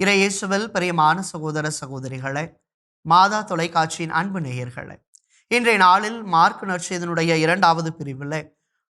இறையேசுவில் பிரியமான சகோதர சகோதரிகளே மாதா தொலைக்காட்சியின் அன்பு நேயர்களே இன்றைய நாளில் மார்க் நற்செய்தனுடைய இரண்டாவது பிரிவில்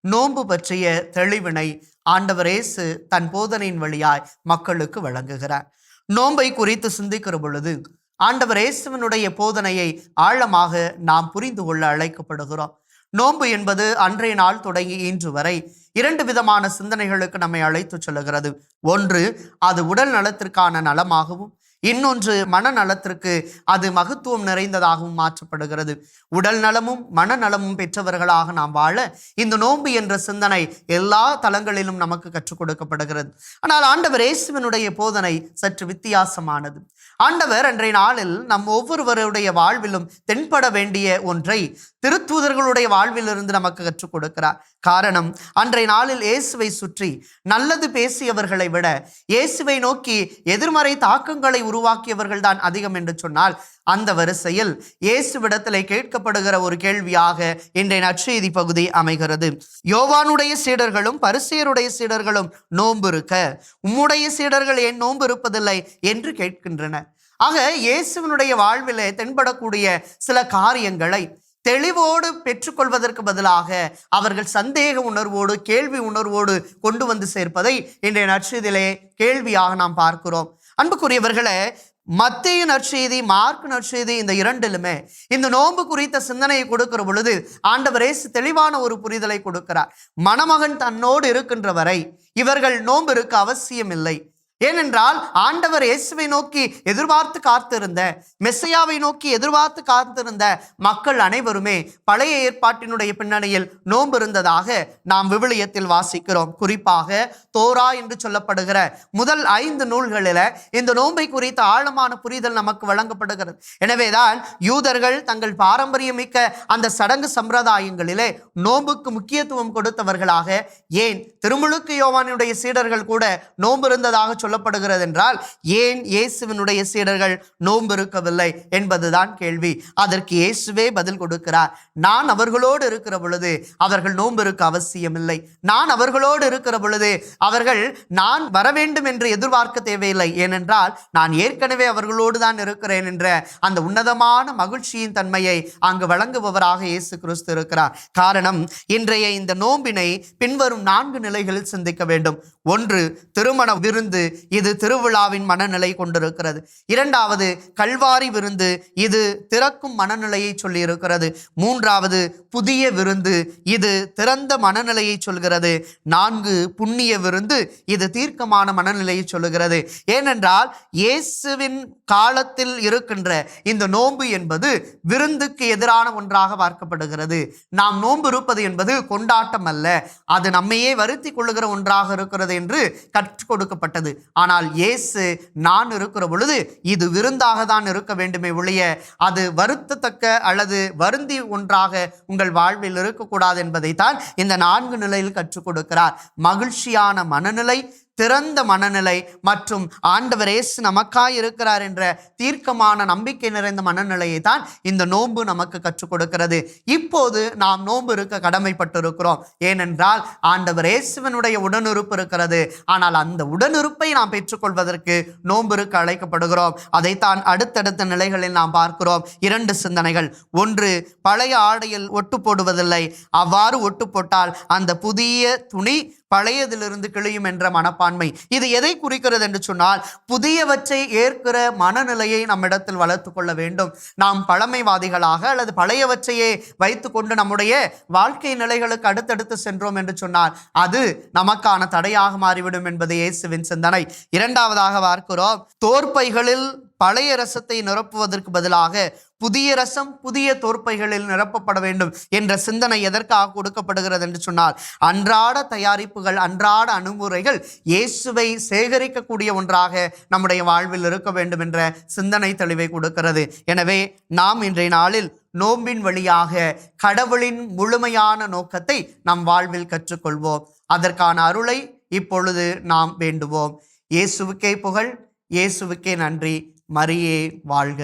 நோன்பு பற்றிய தெளிவினை ஆண்டவரேசு தன் போதனையின் வழியாய் மக்களுக்கு வழங்குகிறார். நோன்பை குறித்து சிந்திக்கிற பொழுது ஆண்டவர் இயேசுவனுடைய போதனையை ஆழமாக நாம் புரிந்து கொள்ள அழைக்கப்படுகிறோம். நோன்பு என்பது அன்றைய நாள் தொடங்கி இன்று வரை இரண்டு விதமான சிந்தனைகளுக்கு நம்மை அழைத்து செல்லுகிறது. ஒன்று அது உடல் நலத்திற்கான நலமாகவும் இன்னொன்று மனநலத்திற்கு அது மகத்துவம் நிறைந்ததாகவும் மாற்றப்படுகிறது. உடல் நலமும் மனநலமும் பெற்றவர்களாக நாம் வாழ இந்த நோன்பு என்ற சிந்தனை எல்லா தளங்களிலும் நமக்கு கற்றுக் கொடுக்கப்படுகிறது. ஆனால் ஆண்டவர் இயேசுவனுடைய போதனை சற்று வித்தியாசமானது. ஆண்டவர் அன்றைய நாளில் நம் ஒவ்வொருவருடைய வாழ்விலும் தென்பட வேண்டிய ஒன்றை திருத்தூதர்களுடைய வாழ்விலிருந்து நமக்கு கற்றுக் கொடுக்கிறார். காரணம் அன்றைய நாளில் இயேசுவை சுற்றி நல்லது பேசியவர்களை விட இயேசுவை நோக்கி எதிர்மறை தாக்கங்களை உருவாக்கியவர்கள் தான் அதிகம் என்று சொன்னால் அந்த வரிசையில் இயேசுவிடத்தில் கேட்கப்படுகிற ஒரு கேள்வியாக இன்றைய நற்செய்தி பகுதி அமைகிறது. யோவானுடைய சீடர்களும் பரிசெயருடைய சீடர்களும் நோன்பு இருக்க உம்முடைய சீடர்கள் ஏன் நோன்பு இருப்பதில்லை என்று கேட்கின்றனர். ஆக இயேசுவனுடைய வாழ்விலே தென்படக்கூடிய சில காரியங்களை தெளிவோடு பெற்றுக்கொள்வதற்கு பதிலாக அவர்கள் சந்தேக உணர்வோடு கேள்வி உணர்வோடு கொண்டு வந்து சேர்ப்பதை இன்றைய நற்செய்தியிலே கேள்வியாக நாம் பார்க்கிறோம். அன்புக்குரியவர்களே மத்திய நற்செய்தி மார்க் நற்செய்தி இந்த இரண்டிலுமே இந்த நோன்பு குறித்த சிந்தனையை கொடுக்கிற பொழுது ஆண்டவர் இயேசு தெளிவான ஒரு புரிதலை கொடுக்கிறார். மணமகன் தன்னோடு இருக்கின்ற வரை இவர்கள் நோன்பு இருக்க அவசியம் இல்லை ஏனென்றால் ஆண்டவர் இயேசுவை நோக்கி எதிர்பார்த்து காத்திருந்த மெஸ்ஸையாவை நோக்கி எதிர்பார்த்து காத்திருந்த மக்கள் அனைவருமே பழைய ஏற்பாட்டினுடைய பின்னணியில் நோன்பு இருந்ததாக நாம் விவிலியத்தில் வாசிக்கிறோம். குறிப்பாக தோரா என்று சொல்லப்படுகிற முதல் ஐந்து நூல்களில் இந்த நோன்பை குறித்த ஆழமான புரிதல் நமக்கு வழங்கப்படுகிறது. எனவேதான் யூதர்கள் தங்கள் பாரம்பரியமிக்க அந்த சடங்கு சம்பிரதாயங்களிலே நோன்புக்கு முக்கியத்துவம் கொடுத்தவர்களாக ஏன் திருமுழுக்கு யோவானுடைய சீடர்கள் கூட நோன்பு இருந்ததாக சொல்லப்படுகிறது என்றால் ஏன் இயேசுவினுடைய சீடர்கள் நோன்பு இருக்கவில்லை என்பதுதான் கேள்வி. அதற்கு இயேசுவே பதில் கொடுக்கிறார். நான் அவர்களோடு இருக்கிற பொழுது அவர்கள் நோன்பு இருக்க அவசியமில்லை. நான் அவர்களோடு இருக்கிற பொழுது அவர்கள் நான் வர வேண்டும் என்று எதிர்பார்க்க தேவையில்லை. ஏனென்றால் நான் ஏற்கனவே அவர்களோடு தான் இருக்கிறேன் என்ற அந்த உன்னதமான மகிழ்ச்சியின் தன்மையை அங்கு வழங்குபவராக இயேசு கிறிஸ்து இருக்கிறார். காரணம் இன்றைய இந்த நோம்பினை பின்வரும் நான்கு நிலைகளில் சிந்திக்க வேண்டும். ஒன்று திருமண விருந்து இது திருவிழாவின் மனநிலை கொண்டிருக்கிறது. இரண்டாவது கல்வாரி விருந்து இது திறக்கும் மனநிலையை சொல்லி இருக்கிறது மூன்றாவது புதிய விருந்து இது திறந்த மனநிலையை சொல்கிறது. நான்கு புண்ணிய விருந்து இது தீர்க்கமான மனநிலையை சொல்லுகிறது. ஏனென்றால் இயேசுவின் காலத்தில் இருக்கின்ற இந்த நோன்பு என்பது விருந்துக்கு எதிரான ஒன்றாக பார்க்கப்படுகிறது. நாம் நோன்பு இருப்பது என்பது கொண்டாட்டம் அல்ல. அது நம்மையே வருத்தி கொள்ளுகிற ஒன்றாக இருக்கிறது என்று கற்றுக் கொடுக்கப்பட்டது. ஆனால் இயேசு நான் இருக்கிற பொழுது இது விருந்தாக தான் இருக்க வேண்டுமே ஒழிய அது வருத்தத்தக்க அல்லது வருந்தி ஒன்றாக உங்கள் வாழ்வில் இருக்கக்கூடாது என்பதை தான் இந்த நான்கு நிலையில் கற்றுக் கொடுக்கிறார். மகிழ்ச்சியான மனநிலை திறந்த மனநிலை மற்றும் ஆண்டவர் ஏசு நமக்காய் இருக்கிறார் என்ற தீர்க்கமான நம்பிக்கை நிறைந்த மனநிலையை தான் இந்த நோன்பு நமக்கு கற்றுக் கொடுக்கிறது. இப்போது நாம் நோன்பு இருக்க கடமைப்பட்டிருக்கிறோம். ஏனென்றால் ஆண்டவர் இயேசுவனுடைய உடனிருப்பு இருக்கிறது. ஆனால் அந்த உடனிருப்பை நாம் பெற்றுக்கொள்வதற்கு நோன்பு இருக்க அழைக்கப்படுகிறோம். அதைத்தான் அடுத்தடுத்த நிலைகளில் நாம் பார்க்கிறோம். இரண்டு சிந்தனைகள். ஒன்று பழைய ஆடையில் ஒட்டு போடுவதில்லை. அவ்வாறு ஒட்டு போட்டால் அந்த புதிய துணி பழையதிலிருந்து கிழியும் என்ற மனப்பான்மை. இது எதை குறிக்கிறது என்று சொன்னால் புதியவற்றை ஏற்கிற மனநிலையை நம்மிடத்தில் வளர்த்து கொள்ள வேண்டும். நாம் பழமைவாதிகளாக அல்லது பழையவற்றையே வைத்துக்கொண்டு நம்முடைய வாழ்க்கை நிலைகளுக்கு அடுத்தடுத்து சென்றோம் என்று சொன்னால் அது நமக்கான தடையாக மாறிவிடும் என்பது இயேசுவின் சிந்தனை. இரண்டாவதாக பார்க்கிறோம் தோற்பைகளில் பழைய ரசத்தை நிரப்புவதற்கு பதிலாக புதிய ரசம் புதிய தோற்பைகளில் நிரப்பப்பட வேண்டும் என்ற சிந்தனை எதற்காக கொடுக்கப்படுகிறது என்று சொன்னால் அன்றாட தயாரிப்புகள் அன்றாட அணுகுமுறைகள் இயேசுவை சேகரிக்கக்கூடிய ஒன்றாக நம்முடைய வாழ்வில் இருக்க வேண்டும் என்ற சிந்தனை தெளிவை கொடுக்கிறது. எனவே நாம் இன்றைய நாளில் நோம்பின் வழியாக கடவுளின் முழுமையான நோக்கத்தை நம் வாழ்வில் கற்றுக்கொள்வோம். அதற்கான அருளை இப்பொழுது நாம் வேண்டுவோம். இயேசுவுக்கே புகழ் இயேசுவுக்கே நன்றி. மரியே வாழ்க.